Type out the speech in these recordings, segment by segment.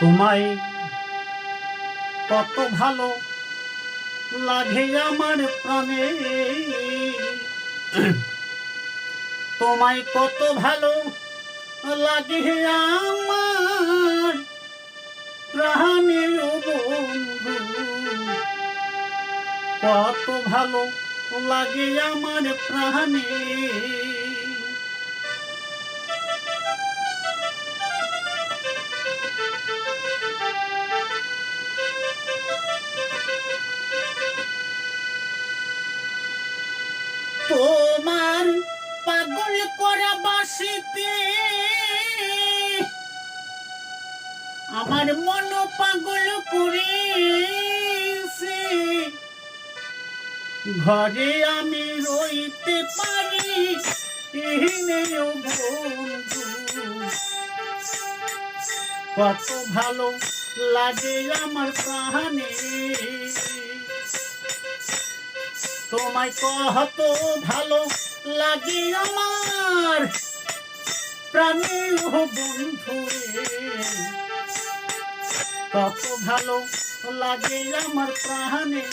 তোমায় কত ভালো লাগে আমার প্রাণে। তোমায় কত ভালো লাগে আমার বন্ধু। কত ভালো লাগে আমার প্রাণে। তোমার পাগল করা বাসিতে আমার মন পাগল করেছে। ঘরে আমি রইতে পারি কত ভালো লাগে আমার প্রাণে। তোমায় কত ভালো লাগে আমার প্রাণের বন্ধু কত ভালো লাগে আমার প্রাণে।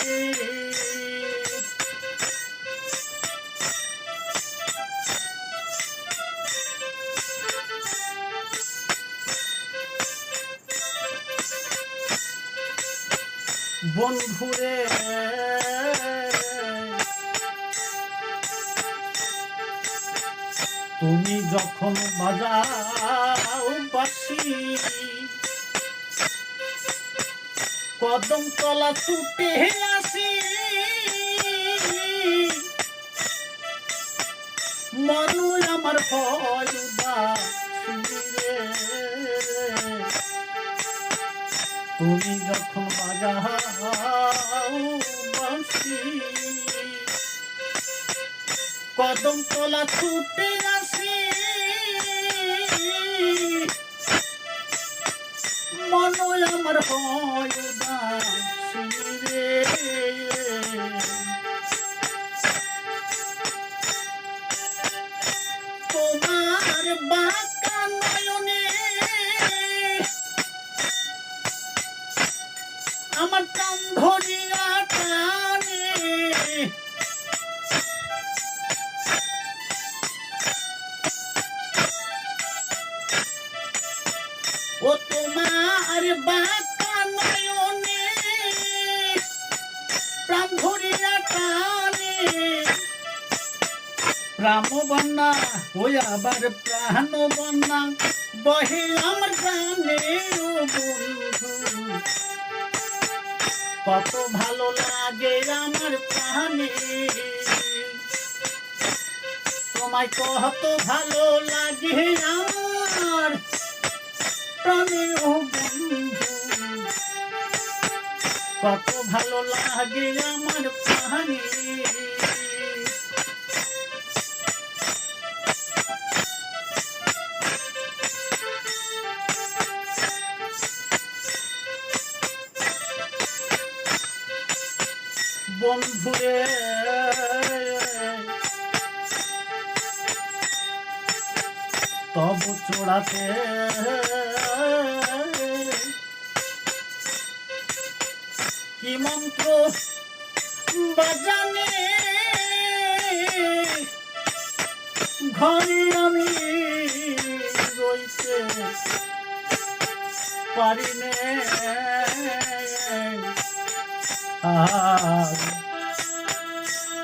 বন্ধুরে তুমি যখন বাজাও বাসি কদম তলা ছুটে আসি। মনু আমার হয় উদাসী তুমি যখন বাজাও বাসি কদম তোলা ছুটে আসি। মন আমার হয় ওই আবার প্রাণ বন্যা, বহে আমার প্রাণে কত ভালো লাগে আমার প্রাণে। তোমায় কত ভালো লাগে আমার প্রাণে বন্ধু। কত ভালো লাগে আমার প্রাণে। বন্ধুরে। তব চোড়াতে কি মন্ত্র বাজানে? ঘরে আমি রইতে পারি নে। আর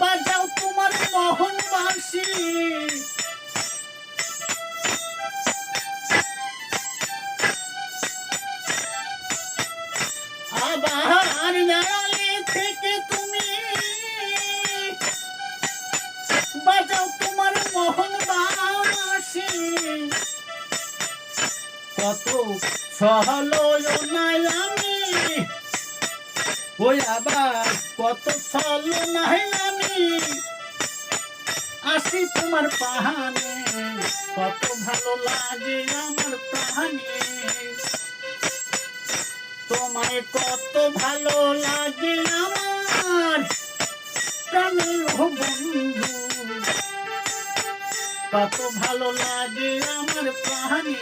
বাজাও তোমার মোহন বাঁশি আবার নাড়ালে থেকে তুমি বাজাও তোমার মোহন বাঁশি কত সহলো আমি, ওই আবার কত সহলো নাই আমি আসি তোমার পাহানে কত ভালো লাগে আমার প্রাণে তোমায় কত ভালো লাগে আমার প্রাণের বন্ধু। কত ভালো লাগে আমার প্রাণে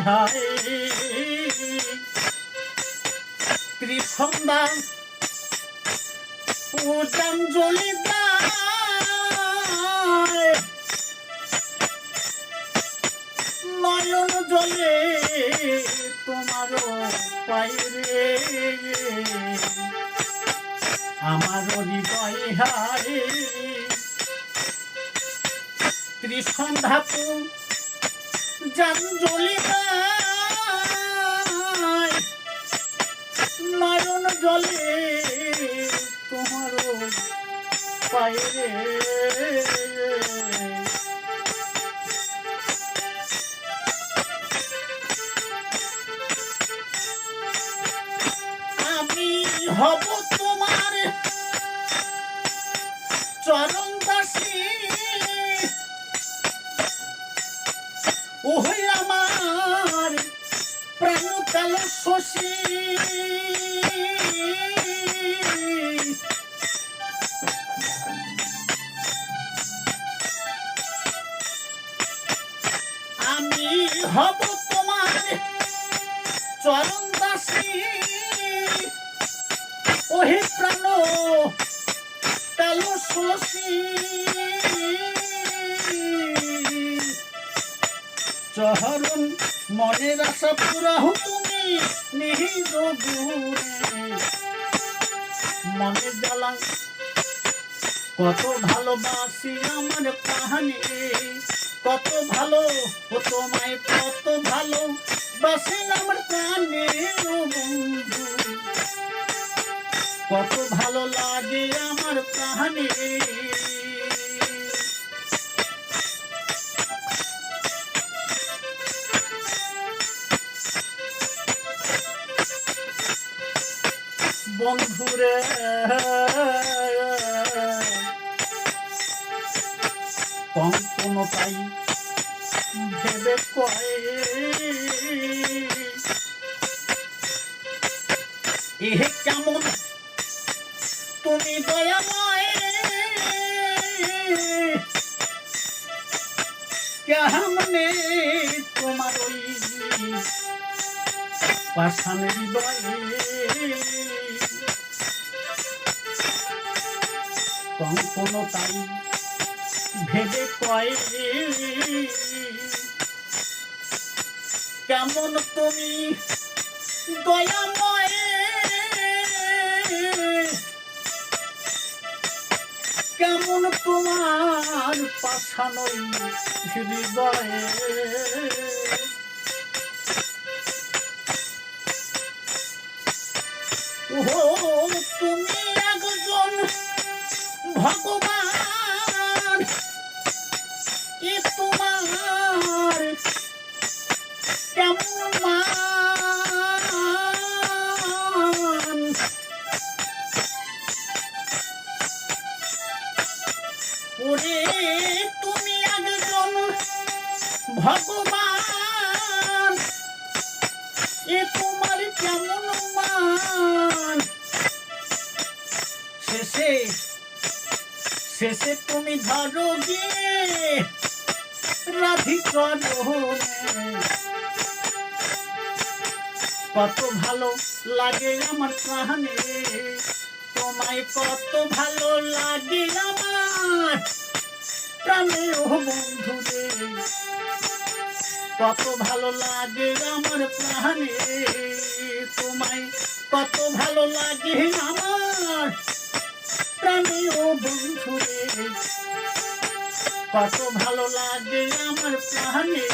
হায় ত্রিসন্ধ্যা পূজাঞ্জলি নয়ন জলে তোমারও আমার হৃদয় হায় ত্রিসন্ধ্যা পূ জাঞ্জলি দেয় নয়ন জলে তোমার পায়ে। আমি হব হব তোমার চরণ চহরণ মনের আশা পুরাহ তুমি নিহিত দূরে। মনের জ্বালা, কত ভালোবাসি আমার কাহানি। কত ভালো ও তোমায় কত ভালো বাসি আমার কানে বন্ধু। কত ভালো লাগে আমার কাহানি। বন্ধুরে। কঙ্কন তাই ভেবে কয়ে। এহে কেমন? তুমি দয়াময় কেমনে তোমার ওই পাষাণ হৃদয়ে কঙ্কন তাই ভেবে কেমন তুমি দয়াময়? কেমন তোমার পাছানই হৃদয়ে? শেষে তুমি ধরো গিয়ে রাধিকরণে কত ভালো লাগে আমার কাহানে, তোমায় কত ভালো লাগে আমার প্রাণে, ও বন্ধু রে কত ভালো লাগে আমার প্রাণে তোমায় কত ভালো লাগে আমার প্রাণে ও বন্ধু কত ভালো লাগে আমার প্রাণে।